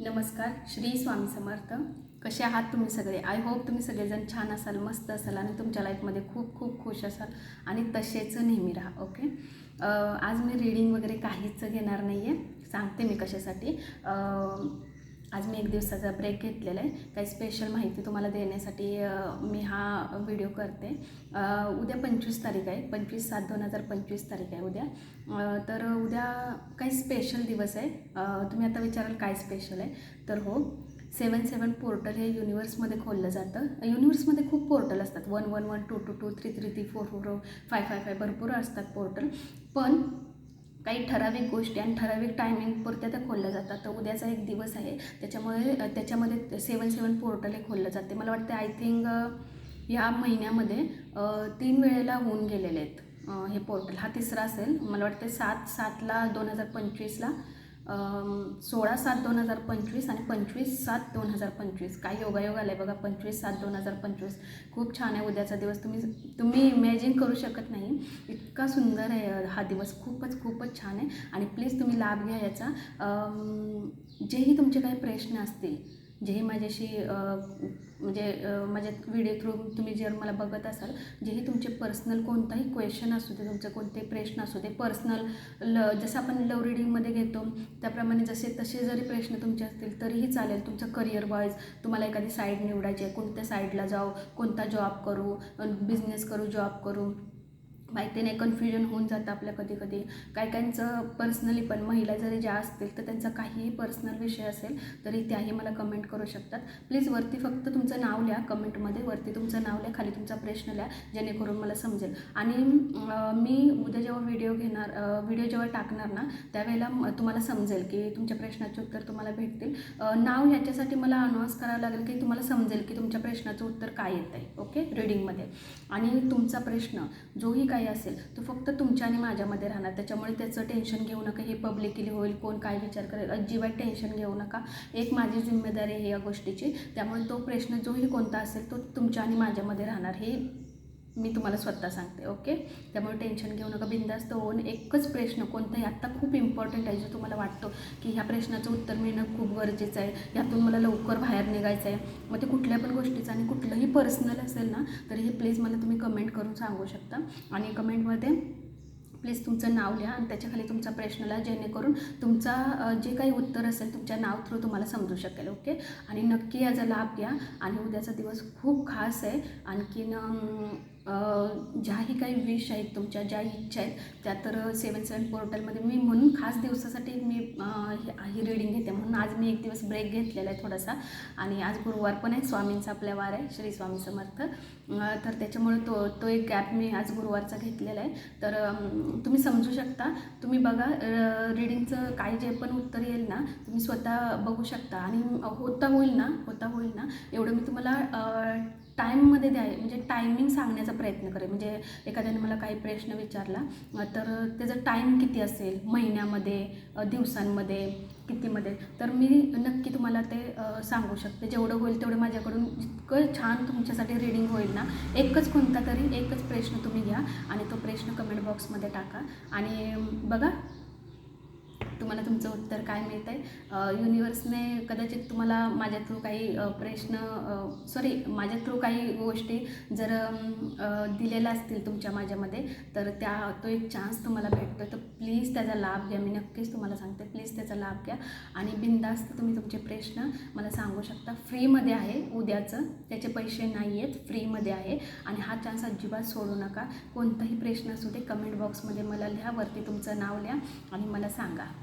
नमस्कार श्री स्वामी समर्थ. कसे आहात तुम्ही सगळे? आय होप तुम्ही सगळेजण छान असाल मस्त असाल आणि तुमच्या लाईफमध्ये खूप खूप खुश असाल आणि तसेच नेहमी राहा ओके आज मी रीडिंग वगैरे काहीच घेणार नाही आहे सांगते मी कशासाठी. आज मी एक दिवसाचा ब्रेक घेतलेला आहे. काही स्पेशल माहिती तुम्हाला देण्यासाठी मी हा व्हिडिओ करते. उद्या पंचवीस तारीख आहे. पंचवीस सात दोन हजार पंचवीस तारीख आहे उद्या. तर उद्या काही स्पेशल दिवस आहे. तुम्ही आता विचाराल काय स्पेशल आहे? तर हो सेवन सेवन पोर्टल हे युनिवर्समध्ये खोललं जातं. युनिवर्समध्ये खूप पोर्टल असतात. One one one two two two three three three four four five five five भरपूर असतात पोर्टल पण काही ठराविक गोष्टी आणि ठराविक टायमिंगपुरत्या त्या खोलल्या जातात. तर उद्याचा एक दिवस आहे. त्याच्यामुळे त्याच्यामध्ये सेवन सेवन पोर्टल हे खोललं जाते. मला वाटतं आय थिंक या महिन्यामध्ये तीन वेळेला होऊन गेलेले आहेत हे पोर्टल हा तिसरा असेल. मला वाटतं सात सातला दोन हजार पंचवीसला सोळा सात दोन हजार पंचवीस आणि पंचवीस सात दोन हजार पंचवीस. काय योगायोग आला आहे बघा पंचवीस सात दोन हजार पंचवीस. खूप छान आहे उद्याचा दिवस. तुम्ही तुम्ही इमॅजिन करू शकत नाही. इतका सुंदर आहे हा दिवस. खूपच खूपच छान आहे. आणि प्लीज तुम्ही लाभ घ्या याचा. जेही तुमचे काही प्रश्न असतील जे माझ्याशी म्हणजे माझ्या व्हिडिओ थ्रू तुम्ही जर मला बघत असाल जेही तुमचे पर्सनल कोणताही क्वेश्चन असू दे तुमचे कोणते प्रश्न असू दे पर्सनल ल जसं आपण लव रिडिंगमध्ये घेतो त्याप्रमाणे जसे तसे जरी प्रश्न तुमचे असतील तरीही चालेल. तुमचं करिअर वाईज तुम्हाला एखादी साईड निवडायची आहे कोणत्या साईडला जाऊ कोणता जॉब करू बिझनेस करू जॉब करू. माहिती नाही कन्फ्युजन होऊन जातं आपल्या कधी कधी. काही काहींचं पर्सनली पण महिला जरी ज्या असतील तर त्यांचा काहीही पर्सनल विषय असेल तरी त्याही मला कमेंट करू शकतात. प्लीज वरती फक्त तुमचं नाव लिहा कमेंटमध्ये वरती तुमचं नाव लिहा खाली तुमचा प्रश्न लिहा जेणेकरून मला समजेल. आणि मी उद्या जेव्हा व्हिडिओ घेणार व्हिडिओ जेव्हा टाकणार ना त्यावेळेला तुम्हाला समजेल की तुमच्या प्रश्नाचे उत्तर तुम्हाला भेटतील. नाव ह्याच्यासाठी मला अनाऊन्स करावं लागेल की तुम्हाला समजेल की तुमच्या प्रश्नाचं उत्तर काय येत आहे ओके रीडिंगमध्ये आणि तुमचा प्रश्न जोही काही असेल तो फक्त तुमच्या आणि माझ्यामध्ये राहणार. त्याच्यामुळे त्याचं टेन्शन घेऊ नका. हे पब्लिकली होईल कोण काय विचार करेल अजिबात टेन्शन घेऊ नका. एक माझी जिम्मेदारी आहे या गोष्टीची. त्यामुळे तो प्रश्न जोही कोणता असेल तो तुमच्या आणि माझ्यामध्ये राहणार. हे मी तुम्हाला स्वतः सांगते ओके? त्यामुळे टेन्शन घेऊ नका. बिंदास्त होऊन एकच प्रश्न कोणताही. आत्ता खूप इम्पॉर्टंट आहे जो तुम्हाला वाटतो की ह्या प्रश्नाचं उत्तर मिळणं खूप गरजेचं आहे. यातून मला लवकर बाहेर निघायचं आहे. मग ते कुठल्या पण गोष्टीचं आणि कुठलंही पर्सनल असेल ना तरी हे प्लीज मला तुम्ही कमेंट करून सांगू शकता. आणि कमेंटमध्ये प्लीज तुमचं नाव लिहा आणि त्याच्याखाली तुमचा प्रश्न लिहा जेणेकरून तुमचा जे काही उत्तर असेल तुमच्या नाव थ्रू तुम्हाला समजू शकेल ओके? आणि नक्की याचा लाभ घ्या. आणि उद्याचा दिवस खूप खास आहे. आणखीन ज्याही काही विश आहेत तुमच्या ज्या इच्छा आहेत त्या तर सेवन सेवन पोर्टलमध्ये मी म्हणून खास दिवसासाठी मी ही- रीडिंग घेते. म्हणून आज मी एक दिवस ब्रेक घेतलेला आहे थोडासा. आणि आज गुरुवार पण आहे स्वामींचा आपल्या वार आहे श्री स्वामी समर्थ. तर त्याच्यामुळे तो तो एक गॅप मी आज गुरुवारचा घेतलेला आहे. तर तुम्ही समजू शकता. तुम्ही बघा रीडिंगचं काही जे पण उत्तर येईल ना तुम्ही स्वतः बघू शकता. आणि होता होईल ना होता होईल ना एवढं मी तुम्हाला टाईममध्ये द्याय म्हणजे टायमिंग सांगण्याचा प्रयत्न करेल. म्हणजे एखाद्याने मला काही प्रश्न विचारला तर त्याचं टाईम किती असेल? महिन्यामध्ये दिवसांमध्ये कितीमध्ये? तर मी नक्की तुम्हाला ते सांगू शकते. जेवढं होईल तेवढं माझ्याकडून जितकं छान तुमच्यासाठी रीडिंग होईल ना. एकच कोणता तरी एकच प्रश्न तुम्ही घ्या आणि तो प्रश्न कमेंट बॉक्समध्ये टाका. आणि बघा तुम्हाला तुमचं उत्तर काय मिळतं आहे युनिवर्सने कदाचित तुम्हाला माझ्या थ्रू काही प्रश्न सॉरी माझ्या थ्रू काही गोष्टी जर दिलेल्या असतील तुमच्या माझ्यामध्ये तर त्या तो एक चान्स तुम्हाला भेटतो तर प्लीज त्याचा लाभ घ्या. मी नक्कीच तुम्हाला सांगते प्लीज त्याचा लाभ घ्या. आणि बिनधास्त तुम्ही तुमचे प्रश्न मला सांगू शकता. फ्रीमध्ये आहे उद्याचं. त्याचे पैसे नाही आहेत. फ्रीमध्ये आहे. आणि हा चान्स अजिबात सोडू नका. कोणताही प्रश्न असू दे कमेंट बॉक्समध्ये मला लिहा. वरती तुमचं नाव लिहा आणि मला सांगा.